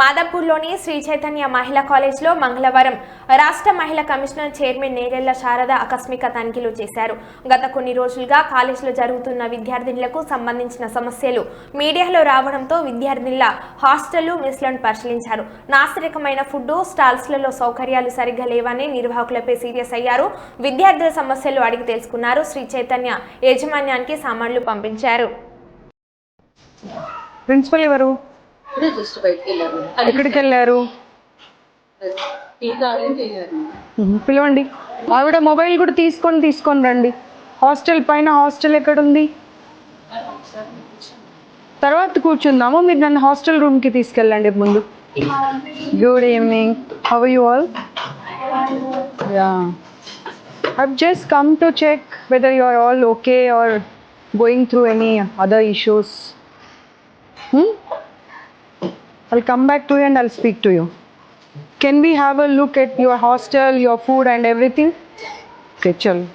మాదాపూర్లోని శ్రీ చైతన్య మహిళా కాలేజ్లో మంగళవారం రాష్ట్ర మహిళా కమిషనర్ చైర్మన్ నేరెళ్ళ శారద ఆకస్మిక తనిఖీలు చేశారు. గత కొన్ని రోజులుగా కాలేజీలో జరుగుతున్న విద్యార్థినులకు సంబంధించిన సమస్యలు మీడియాలో రావడంతో విద్యార్థినుల హాస్టళ్ళు మెస్లను పరిశీలించారు. నాసిరకమైన ఫుడ్ స్టాల్స్లలో సౌకర్యాలు సరిగ్గా లేవని నిర్వాహకులపై సీరియస్ అయ్యారు. విద్యార్థుల సమస్యలు అడిగి తెలుసుకున్నారు. శ్రీ చైతన్య యాజమాన్యానికి సామాన్లు పంపించారు. ప్రిన్సిపల్ ఎవరు? ఇప్పుడే జస్ట్ బయటకు వెళ్ళారు. ఎక్కడికి వెళ్ళారు? టీ పిలవండి. ఆవిడ మొబైల్ కూడా తీసుకొని తీసుకొని రండి. హాస్టల్ పైన హాస్టల్ ఎక్కడుంది? తర్వాత కూర్చుందాము. మీరు నన్ను హాస్టల్ రూమ్కి తీసుకెళ్ళండి ముందు. Good evening how you all ya I've just come to check whether you're all okay or going through any other issues. Hmm? I'll come back to you and I'll speak to you. Can we have a look at your hostel, your food, and everything? Okay, chalo.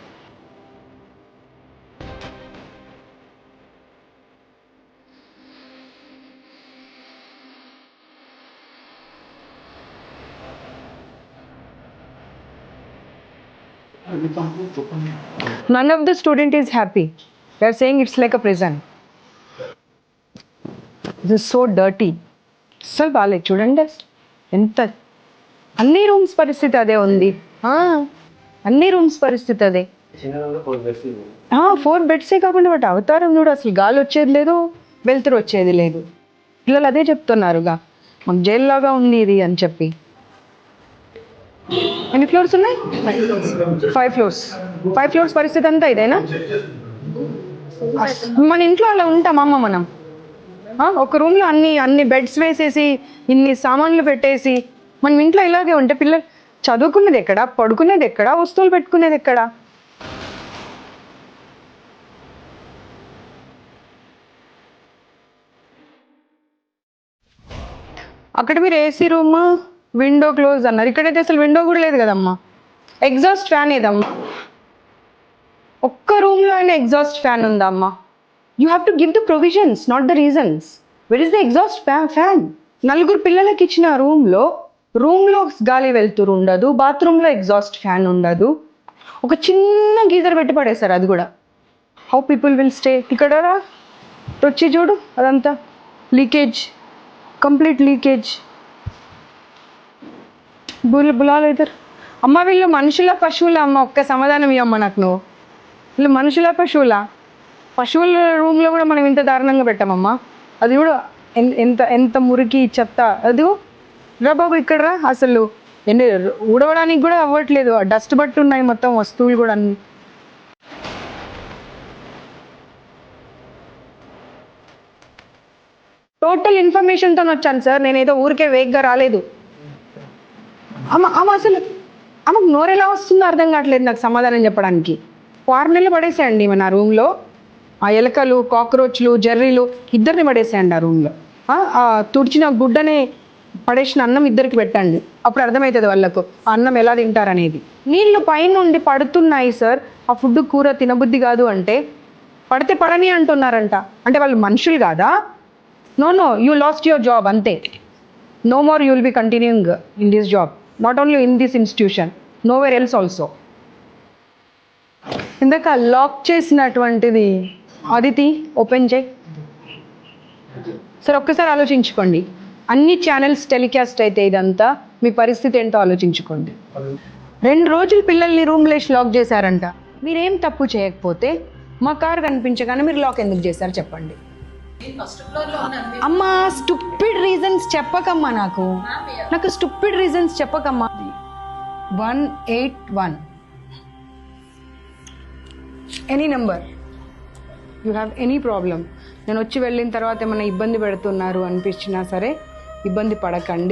None of the student is happy. They are saying it's like a prison. This is so dirty. అస్సలు బాగాలేదు చూడండి ఎంత అన్ని rooms పరిస్థితి అదే ఉంది. అన్ని rooms పరిస్థితి అదే. ఫోర్ బెడ్సే కాకుండా వాటి అవతారం చూడు అసలు గాలి వచ్చేది లేదు వెలుతురు వచ్చేది లేదు. పిల్లలు అదే చెప్తున్నారుగా మాకు జైల్లాగా ఉంది ఇది అని చెప్పి. ఎన్ని ఫ్లోర్స్ ఉన్నాయి? ఫైవ్ ఫ్లోర్స్ ఫైవ్ ఫ్లోర్స్ పరిస్థితి అంతా ఇదేనా? మన ఇంట్లో అలా ఉంటామమ్మ మనం? ఒక రూమ్లో అన్ని అన్ని బెడ్స్ వేసేసి ఇన్ని సామాన్లు పెట్టేసి మనం ఇంట్లో ఇలాగే ఉంటే పిల్లలు చదువుకునేది ఎక్కడ? పడుకునేది ఎక్కడ? వస్తువులు పెట్టుకునేది ఎక్కడ? అక్కడ మీరు ఏసీ రూమ్ విండో క్లోజ్ అన్నారు. ఇక్కడైతే అసలు విండో కూడా లేదు కదమ్మా. ఎగ్జాస్ట్ ఫ్యాన్ ఏదమ్మా? ఒక్క రూమ్లో అయినా ఎగ్జాస్ట్ ఫ్యాన్ ఉందా అమ్మా you have to give the provisions not the reasons where is the exhaust fan నలుగురు పిల్లలకి ఇచ్చిన రూమ్లో రూమ్లో గాలి వెళ్తురు ఉండదు బాత్రూంలో ఎగ్జాస్ట్ ఫ్యాన్ ఉండదు. ఒక చిన్న గీజర్ పెట్టి పడేశారు అది కూడా. హౌ పీపుల్ విల్ స్టే ఇక్కడ వచ్చి చూడు అదంతా. లీకేజ్ కంప్లీట్ లీకేజ్ బుల్ బులాలు ఇద్దరు. అమ్మ వీళ్ళు మనుషుల పశువుల అమ్మ ఒక్క సమాధానం ఇవ్వమ్మ నాకు నువ్వు. వీళ్ళు మనుషుల పశువులా. పశువుల రూమ్లో కూడా మనం ఇంత దారుణంగా పెట్టామమ్మా. అది కూడా ఎంత ఎంత మురికి చెత్త. అది రా బాబు ఇక్కడ రా అసలు. ఎన్ని ఊడవడానికి కూడా అవ్వట్లేదు. డస్ట్ బట్టి ఉన్నాయి మొత్తం వస్తువులు కూడా టోటల్ ఇన్ఫర్మేషన్తో వచ్చాను సార్. నేను ఏదో ఊరికే వేగ్గా రాలేదు. అమ్మ అమ్మ అసలు ఆమెకు నోరెలా వస్తుందో అర్థం కావట్లేదు నాకు సమాధానం చెప్పడానికి. ఆరు నెలలు పడేసేయండి మన రూమ్లో. ఆ ఎలకలు కాక్రోచ్లు జర్రీలు ఇద్దరిని పడేసేయండి ఆ రూమ్లో. ఆ తుడిచిన గుడ్డనే పడేసిన అన్నం ఇద్దరికి పెట్టండి. అప్పుడు అర్థమవుతుంది వాళ్ళకు ఆ అన్నం ఎలా తింటారనేది. నీళ్ళు పైనుండి పడుతున్నాయి సార్. ఆ ఫుడ్ కూర తినబుద్ధి కాదు అంటే పడితే పడని అంటున్నారంట. అంటే వాళ్ళు మనుషులు కాదా? No no you lost your job అంతే. No more you will be continuing in this job not only in this institution nowhere else also ఇందాక లాక్ చేసినటువంటిది అదితి ఓపెన్ చేయి. సరే ఒక్కసారి ఆలోచించుకోండి. అన్ని ఛానల్స్ టెలికాస్ట్ అయితే ఇదంతా మీ పరిస్థితి ఏంటో ఆలోచించుకోండి. రెండు రోజులు పిల్లల్ని రూమ్లేసి లాక్ చేశారంట. మీరేం తప్పు చేయకపోతే మా కార్ కనిపించగానే మీరు లాక్ ఎందుకు చేశారు చెప్పండి. అమ్మా స్టూపిడ్ రీజన్స్ చెప్పకమ్మా నాకు. నాకు stupid reasons చెప్పకమ్మా. One eight one any number you have any problem నేను వచ్చి వెళ్ళిన తర్వాత ఏమైనా ఇబ్బంది పెడుతున్నారు అనిపించినా సరే ఇబ్బంది పడకండి.